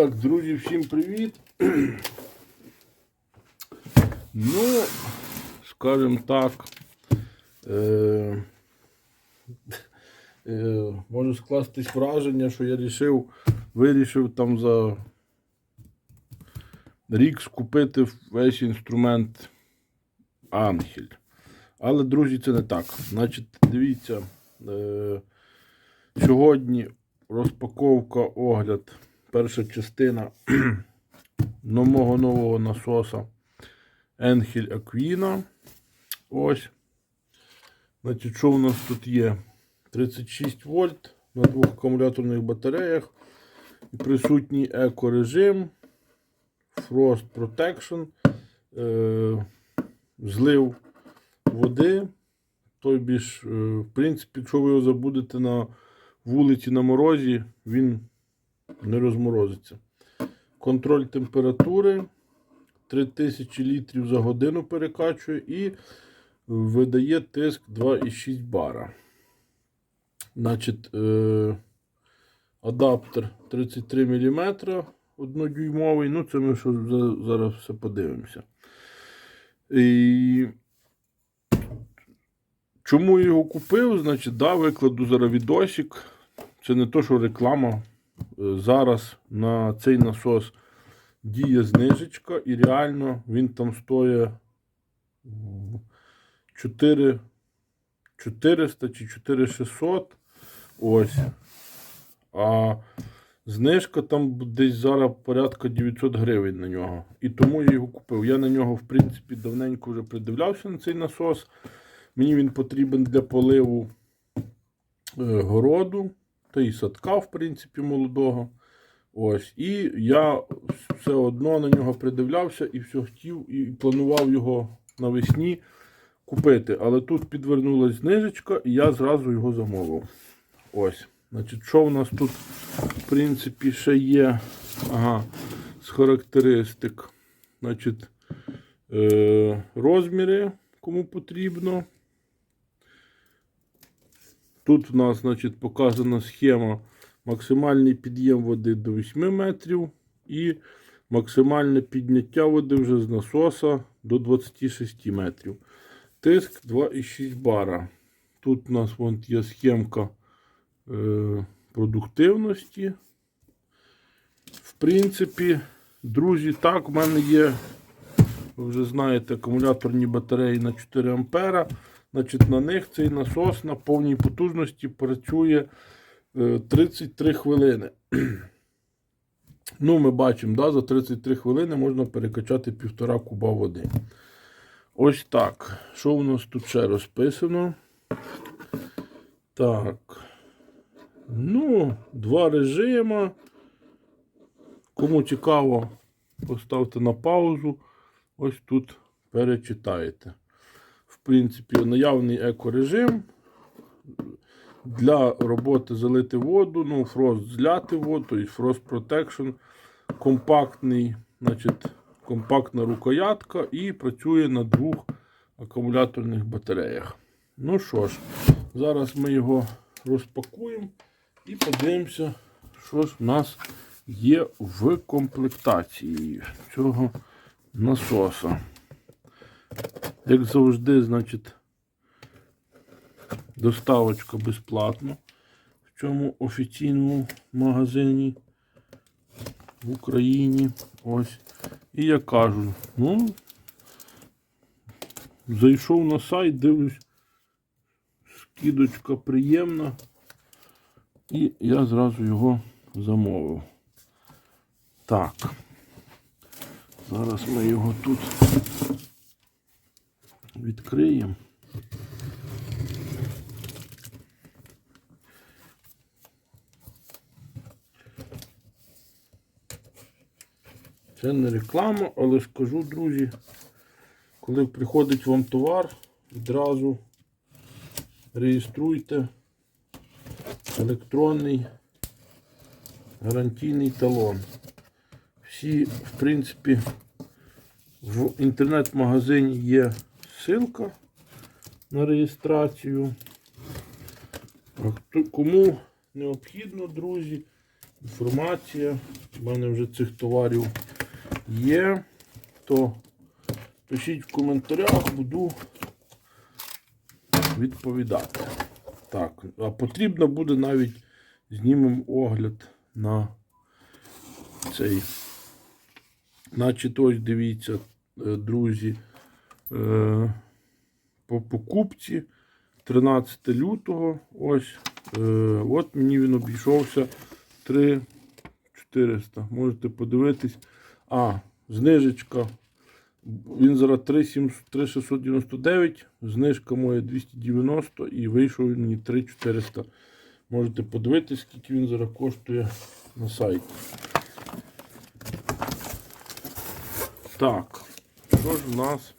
Так, друзі, всім привіт. Ну, скажімо так, е, е, може скластись враження, що я рішив, вирішив там за рік скупити весь інструмент Ангель. Але, друзі, це не так. Значить, дивіться, е, сьогодні розпаковка, огляд, перша частина мого нового насоса Енхель Aquina. Ось. Значить, що у нас тут є? 36 вольт на двох акумуляторних батареях. І Присутній екорежим, Frost Protection, е, злив води. Той більш, е, в принципі, якщо ви його забудете на вулиці на морозі, він не розморозиться. Контроль температури 3000 літрів за годину перекачує і видає тиск 2,6 бара. Значить, е, адаптер 33 мм однодюймовий. Ну, це ми що зараз все подивимося. І Чому я його купив? Значить, да, викладу зараз відосик. Це не то, що реклама. Е, Зараз на цей насос діє знижечка, і реально він там стоїть 4 400 чи 4600. Ось. А знижка там десь зараз порядка 900 гривень на нього. І тому я його купив. Я на нього, в принципі, давненько вже придивлявся на цей насос. Мені він потрібен для поливу е, городу та і садка, в принципі, молодого. Ось. І я все одно на нього придивлявся і все хотів, і планував його навесні купити. Але тут підвернулася знижечка, і я зразу його замовив. Ось. Значить, що в нас тут, в принципі, ще є ага, з характеристик. Значить, е, розміри, кому потрібно. Тут в нас значить, показана схема максимальний під'єм води до 8 метрів і максимальне підняття води вже з насоса до 26 метрів. Тиск 2,6 бара. Тут у нас вон, є схемка е, продуктивності. В принципі, друзі, так, в мене є, ви вже знаєте, акумуляторні батареї на 4 ампера. Значить, на них цей насос на повній потужності працює е, 33 хвилини. Ну, ми бачимо, да, за 33 хвилини можна перекачати півтора куба води. Ось так. Що у нас тут ще розписано? Так. Ну, два режима. Кому цікаво, поставте на паузу. Ось тут перечитаєте. Принципі, наявний екорежим. Для роботи залити воду, ну, фрост зляти воду, тобто Frost Protection, компактний, значить, компактна рукоятка і працює на двох акумуляторних батареях. Ну що ж, зараз ми його розпакуємо і подивимося, що ж в нас є в комплектації цього насоса. Як завжди, значить, доставочка безплатна в цьому офіційному магазині в Україні. Ось. І я кажу, ну, зайшов на сайт, дивлюсь, скидочка приємна. І я зразу його замовив. Так. Зараз ми його тут відкриємо. Це не реклама, але скажу, друзі, коли приходить вам товар, відразу реєструйте електронний гарантійний талон. Всі, в принципі, в інтернет-магазині є ссылка на реєстрацію. Кому необхідно, друзі, інформація. У мене вже цих товарів є. То пишіть в коментарях, буду відповідати. Так, а потрібно буде навіть знімемо огляд на цей. Значить, ось дивіться, е, друзі, е, по покупці 13 лютого. Ось. Е, от мені він обійшовся 3400. Можете подивитись. А, знижечка. Він зараз 3699, знижка моя 290 і вийшов він мені 3400. Можете подивитись, скільки він зараз коштує на сайті. Так, що ж в нас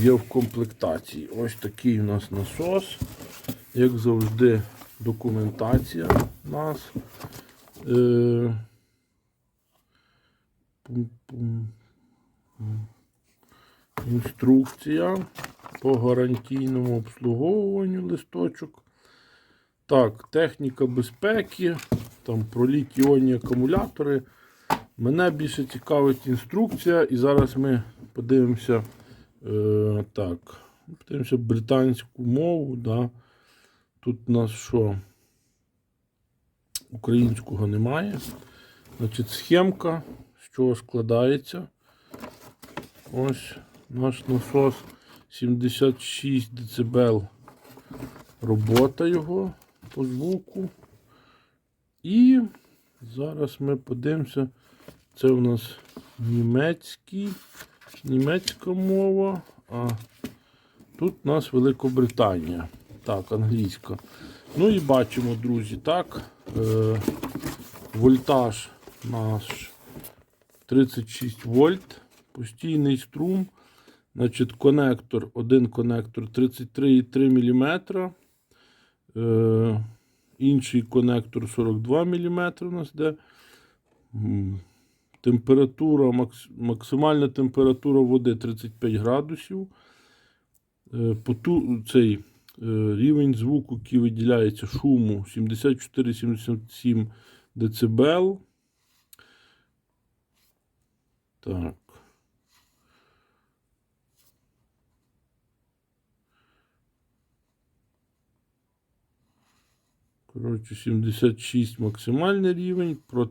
є в комплектації? Ось такий у нас насос. Як завжди, документація у нас. Е, пум-пум. Інструкція по гарантійному обслуговуванню листочок. Так, техніка безпеки, там про літій-іонні акумулятори. Мене більше цікавить інструкція, і зараз ми подивимося е, так, подивимося британську мову. Да. Тут у нас що? Українського немає. Значить, схемка, з чого складається. Ось наш насос 76 дБ робота його по звуку. І зараз ми подивимося. Це у нас німецький, німецька мова, а тут у нас Великобританія. Так, англійська. Ну і бачимо, друзі, так. Е, вольтаж наш 36 вольт, постійний струм. Значить, конектор, один конектор 33,3 мм. Е, інший конектор 42 мм у нас де. Температура, максимальна температура води 35 градусів. Е, поту, цей е, рівень звуку, який виділяється шуму 74-77 дБ. Так. Коротше, 76 максимальний рівень. Про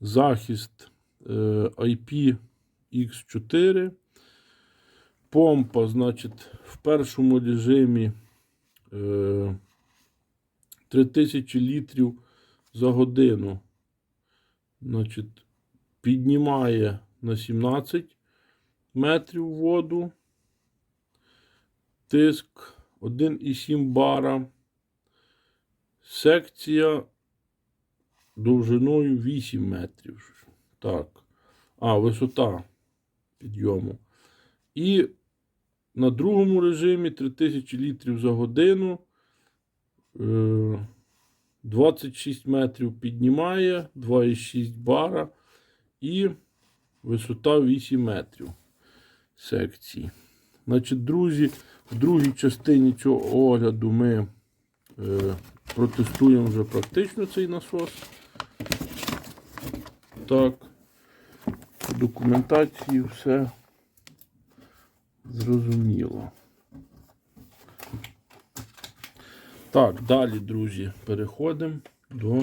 захист IPX4. Помпа, значить, в першому режимі е, 3000 літрів за годину. Значить, піднімає на 17 метрів воду. Тиск 1,7 бара. Секція довжиною 8 метрів. Так. А, висота підйому. І на другому режимі 3000 літрів за годину. Е, 26 метрів піднімає, 2,6 бара і висота 8 метрів секції. Значить, друзі, в другій частині цього огляду ми е, протестуємо вже практично цей насос. Так, по документації все зрозуміло. Так, далі, друзі, переходимо до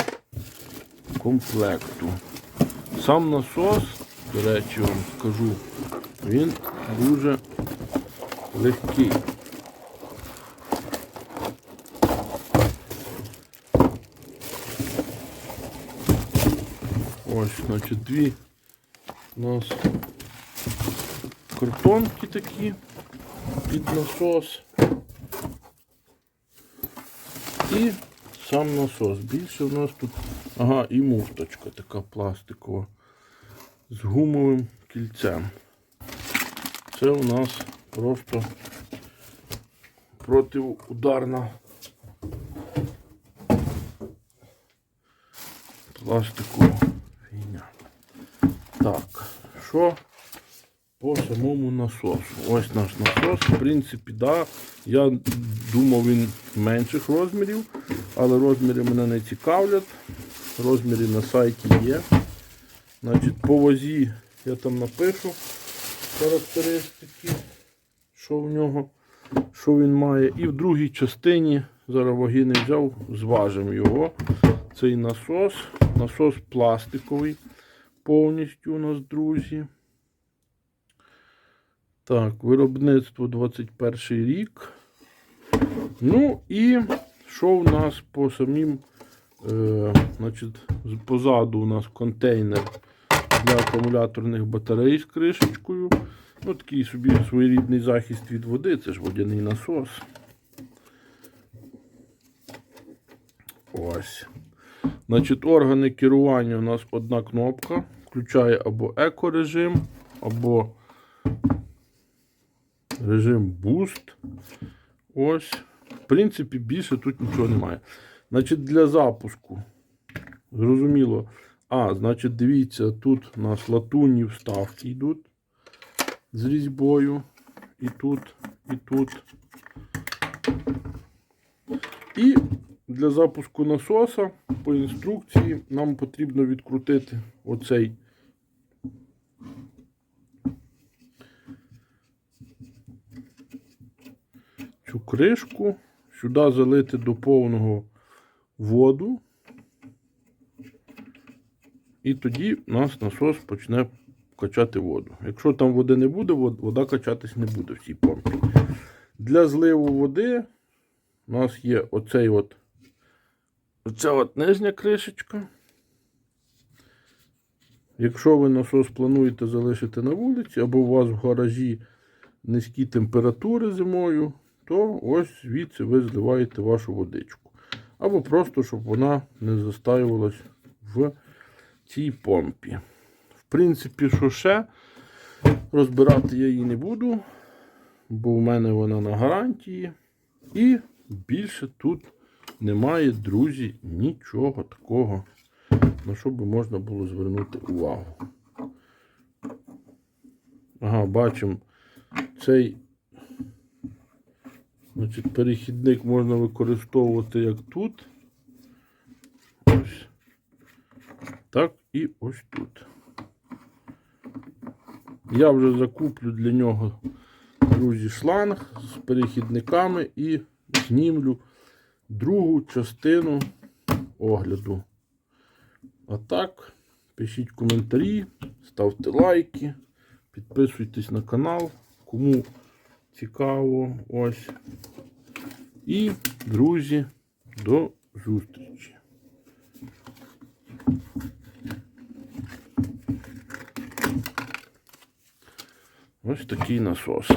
комплекту. Сам насос, до речі, вам скажу, він дуже легкий. Ось, значить, дві у нас картонки такі під насос. І сам насос. Більше у нас тут. Ага, і муфточка така пластикова з гумовим кільцем. Це у нас просто протиударна пластикова що по самому насосу? Ось наш насос. В принципі, да, я думав він менших розмірів, але розміри мене не цікавлять. розміри на сайті є. Значить, по вазі я там напишу характеристики, що в нього, що він має. І в другій частині, зараз ваги не взяв, зважимо його. Цей насос. Насос пластиковий. Повністю у нас, друзі. Так, виробництво 21 рік. Ну і що в нас по самим, е, значить, позаду у нас контейнер для акумуляторних батарей з кришечкою. Ну, такий собі своєрідний захист від води, це ж водяний насос. Ось. Значить, органи керування у нас одна кнопка. Включає або екорежим, або режим Boost. Ось. В принципі, більше тут нічого немає. Значить, для запуску. Зрозуміло. А, значить, дивіться, тут у нас латунні вставки йдуть з різьбою. І тут, і тут. І для запуску насоса по інструкції нам потрібно відкрутити оцей цю кришку, сюди залити до повного воду. І тоді у нас насос почне качати воду. Якщо там води не буде, вода качатись не буде в цій помпі. Для зливу води у нас є оцей от, оця от нижня кришечка. Якщо ви насос плануєте залишити на вулиці, або у вас в гаражі низькі температури зимою, то ось звідси ви зливаєте вашу водичку. Або просто, щоб вона не застаювалась в цій помпі. В принципі, що ще, розбирати я її не буду, бо в мене вона на гарантії. І більше тут немає, друзі, нічого такого, на що би можна було звернути увагу. Ага, бачимо, цей значить, перехідник можна використовувати як тут. Ось. Так і ось тут. Я вже закуплю для нього, друзі, шланг з перехідниками і знімлю другу частину огляду. А так, пишіть коментарі, ставте лайки, підписуйтесь на канал, кому цікаво. Ось. І, друзі, до зустрічі. Ось такий насос.